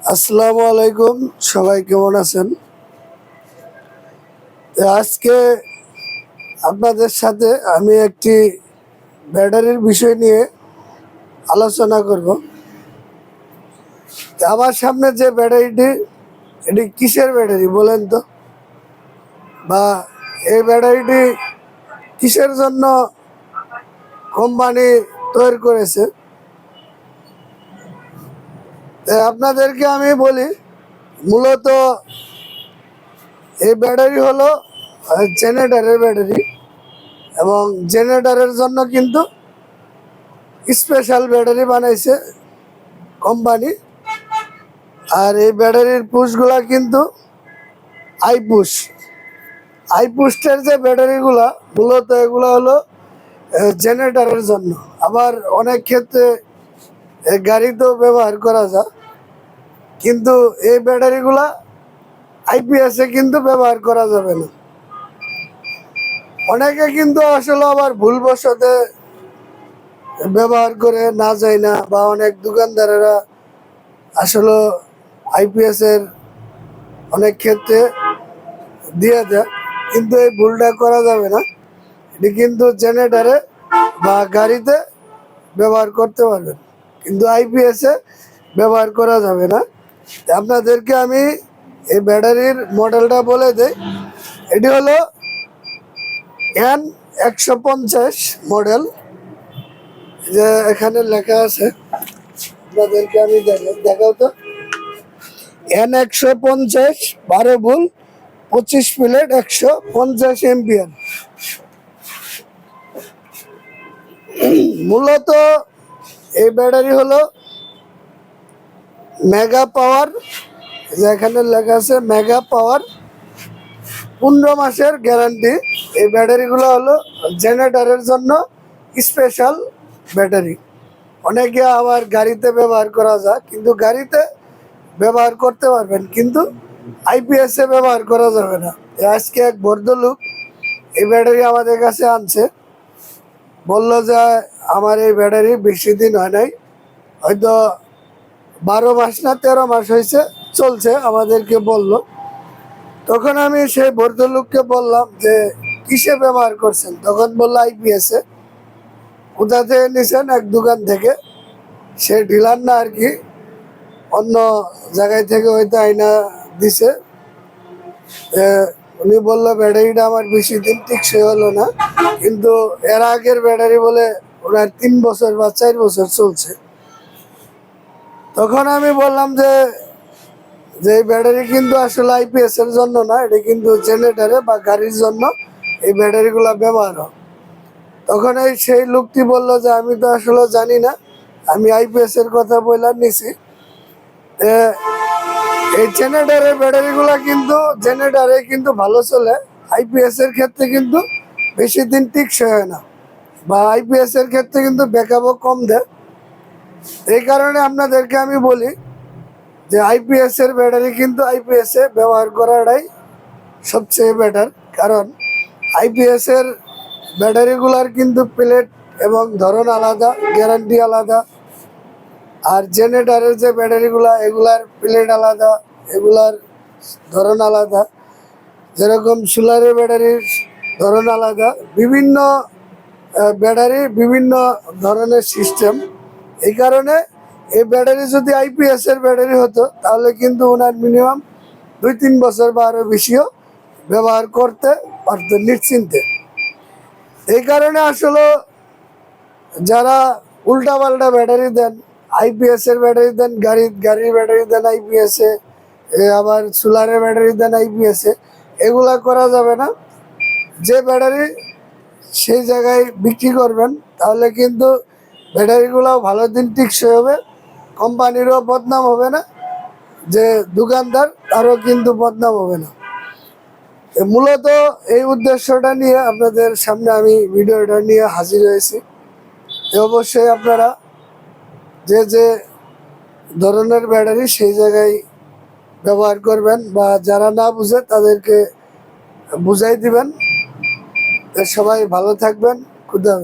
আসসালামু আলাইকুম, সবাই কেমন আছেন? আজকে আপনাদের সাথে আমি একটি ব্যাটারির বিষয় নিয়ে আলোচনা করব। আমার সামনে যে ব্যাটারিটি, এটি কিসের ব্যাটারি বলেন তো? বা এই ব্যাটারিটি কিসের জন্য কোম্পানি তৈরি করেছে? আপনাদেরকে আমি বলি, মূলত এই ব্যাটারি হলো জেনারেটারের ব্যাটারি এবং জেনারেটারের জন্য কিন্তু স্পেশাল ব্যাটারি বানাইছে কোম্পানি। আর এই ব্যাটারির পুশগুলা কিন্তু আইপুশ। আইপুস্টের যে ব্যাটারিগুলা, মূলত এগুলো হলো জেনারেটারের জন্য। আবার অনেক ক্ষেত্রে গাড়িতেও ব্যবহার করা যায়। কিন্তু এই ব্যাটারিগুলা আইপিএস এ কিন্তু ব্যবহার করা যাবে না। অনেকে কিন্তু আসলে আবার ভুলবশতে ব্যবহার করে না যায় না বা অনেক দোকানদারেরা আসলে আইপিএস এর অনেক ক্ষেত্রে দিয়ে দেয়, কিন্তু এই ভুলটা করা যাবে না। এটি কিন্তু জেনারেটারে বা গাড়িতে ব্যবহার করতে পারবেন, কিন্তু আইপিএস ব্যবহার করা যাবে না। আপনাদেরকে আমি এই ব্যাটারির মডেলটা বলে দেই। এটি হলো এন একশো পঞ্চাশ মডেল। যে এখানে লেখা আছে। আপনাদেরকে আমি দেখাও তো। এন একশো পঞ্চাশ, বারো ভুল পঁচিশ প্লেট একশো পঞ্চাশ এমপিএর মূলত এই ব্যাটারি হলো মেগা পাওয়ার, যেখানে লেখা আছে মেগা পাওয়ার, পনেরো মাসের গ্যারান্টি। এই ব্যাটারিগুলো হলো জেনারেটারের জন্য স্পেশাল ব্যাটারি। অনেকে আবার গাড়িতে ব্যবহার করা যায়, কিন্তু গাড়িতে ব্যবহার করতে পারবেন, কিন্তু আইপিএস ব্যবহার করা যাবে না। আজকে এক ভদ্রলোক এই ব্যাটারি আমাদের কাছে আনছে। বলল যে, আমার এই ব্যাটারি বেশি দিন হয় নাই। হয়তো বারো মাস না তেরো মাস হয়েছে, চলছে, আমাদেরকে বলল। তখন আমি সেই ভদ্রলোককে বললাম যে, কিসে ব্যবহার করছেন? তখন বলল আইপিএস কোথা থেকে নিছেন? এক দোকান থেকে। সে ডিলার না আর কি, অন্য জায়গায় থেকে হয়তো আইনা দিছে। উনি বলল, ব্যাটারিটা আমার বেশি দিন ঠিক টিকসই হলো না। কিন্তু এর আগের ব্যাটারি বলে ওনার তিন বছর বা চার বছর চলছে। তখন আমি বললাম যে যে ব্যাটারি কিন্তু আসলে আইপিএস এর জন্য না, এটা কিন্তু জেনারেটারে বা গাড়ির জন্য এই ব্যাটারিগুলো ব্যবহার হয়। তখন এই সেই লোকটি বলল যে, আমি তো আসলে জানি না, আমি আইপিএস এর কথা বললাম নিছি। এই জেনারেটারের ব্যাটারিগুলো কিন্তু, জেনারেটারে কিন্তু ভালো চলে আইপিএস এর ক্ষেত্রে কিন্তু বেশি দিন টিকসই হয় না। বা আইপিএস এর ক্ষেত্রে কিন্তু ব্যাকআপও কম দেয়। এই কারণে আপনাদেরকে আমি বলি যে আইপিএস এর ব্যাটারি কিন্তু আইপিএস এ ব্যবহার করাটাই সবচেয়ে বেটার কারণ আইপিএস এর ব্যাটারিগুলার কিন্তু প্লেট এবং ধরন আলাদা গ্যারান্টি আলাদা, আর জেনারেটারের যে ব্যাটারিগুলা এগুলার প্লেট আলাদা, এগুলার ধরন আলাদা, যেরকম সোলারের ব্যাটারির ধরন আলাদা, বিভিন্ন ব্যাটারি বিভিন্ন ধরনের সিস্টেম এই কারণে এই ব্যাটারি যদি আইপিএস এর ব্যাটারি হতো, তাহলে কিন্তু ওনার মিনিমাম দুই তিন বছর বা আরও বেশিও ব্যবহার করতে পারতো নিশ্চিন্তে। এই কারণে আসলে যারা উল্টা পাল্টা ব্যাটারি দেন আইপিএস এর ব্যাটারি দেন, গাড়ি, গাড়ির ব্যাটারি দেন আইপিএস এ আবার সোলারের ব্যাটারি দেন আইপিএস এ, এগুলা করা যাবে না। যে ব্যাটারি সেই জায়গায় বিক্রি করবেন, তাহলে কিন্তু ব্যাটারিগুলো ভালো দিন টিকসই হবে, কোম্পানিরও বদনাম হবে না, যে দোকানদার তারও কিন্তু বদনাম হবে না। মূলত এই উদ্দেশ্যটা নিয়ে আপনাদের সামনে আমি ভিডিওটা নিয়ে হাজির হয়েছি। অবশ্যই আপনারা যে যে ধরনের ব্যাটারি সেই জায়গায় ব্যবহার করবেন বা যারা না বুঝে তাদেরকে বুঝাই দিবেন। সবাই ভালো থাকবেন। খুদা